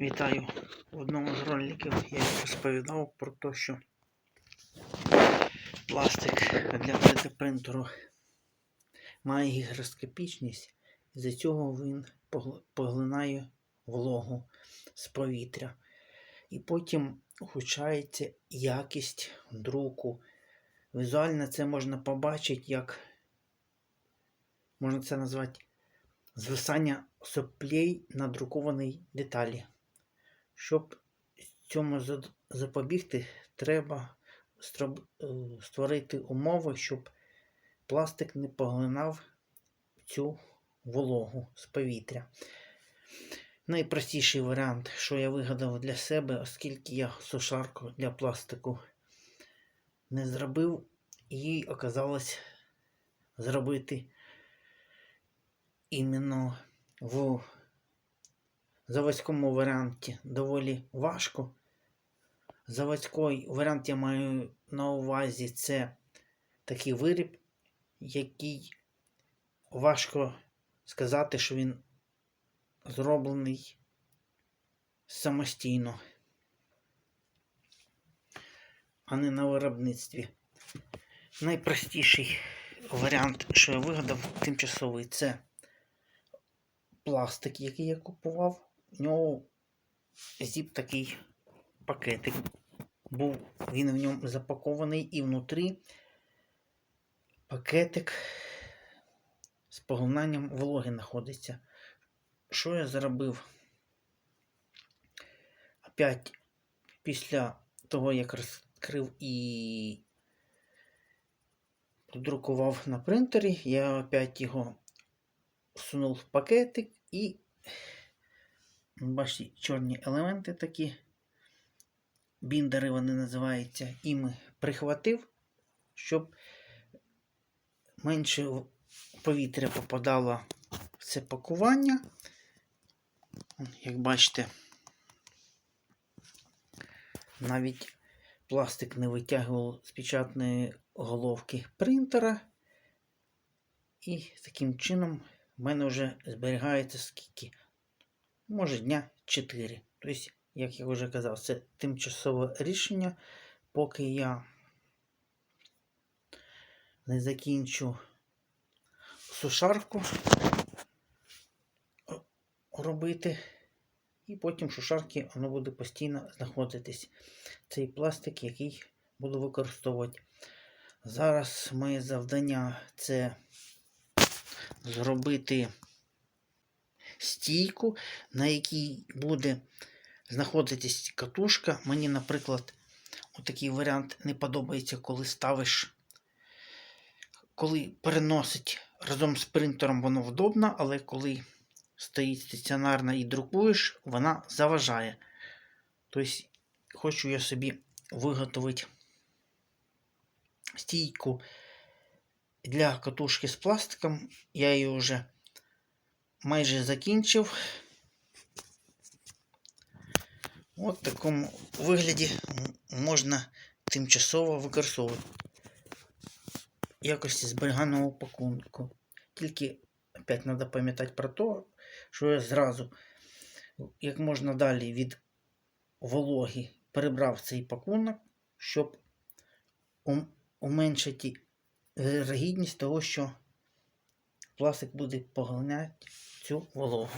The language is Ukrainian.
Вітаю! В одному з роликів я розповідав про те, що пластик для 3D принтеру має гігроскопічність, і за цього він поглинає вологу з повітря. І потім влучається якість друку. Візуально це можна побачити, як можна це назвати звисання соплей на друкованій деталі. Щоб цьому запобігти, треба е, створити умови, щоб пластик не поглинав цю вологу з повітря. Найпростіший варіант, що я вигадав для себе, оскільки я сушарку для пластику не зробив, їй оказалось зробити іменно в заводському варіанті доволі важко. Заводський варіант я маю на увазі це такий виріб, який важко сказати, що він зроблений самостійно, а не на виробництві. Найпростіший варіант, що я вигадав, тимчасовий, це пластик, який я купував. В нього зіп такий пакетик. Був він в ньому запакований і внутрі пакетик з поглинанням вологи знаходиться. Що я зробив? Опять після того, як розкрив і друкував на принтері, я опять його всунув в пакетик і бачите, чорні елементи такі, біндери вони називаються, іми прихватив, щоб менше повітря попадало в це пакування. Як бачите, навіть пластик не витягував з печатної головки принтера. І таким чином в мене вже зберігається скільки? Може дня 4. Тобто, як я вже казав, це тимчасове рішення, поки я не закінчу сушарку робити. І потім в воно буде постійно знаходитись. Цей пластик, який буду використовувати. Зараз моє завдання це зробити стійку, на якій буде знаходитись катушка. Мені, наприклад, такий варіант не подобається, коли ставиш, коли переносить разом з принтером, воно вдобно, але коли стоїть стаціонарно і друкуєш, вона заважає. Тобто, хочу я собі виготовити стійку для катушки з пластиком. Я її вже майже закінчив. От в такому вигляді можна тимчасово використовувати якості зберіганого пакунку. Тільки опять треба пам'ятати про те, що я зразу, як можна далі від вологи, перебрав цей пакунок, щоб уменшити вірогідність того, що пластик буде поглиняти цю вологу.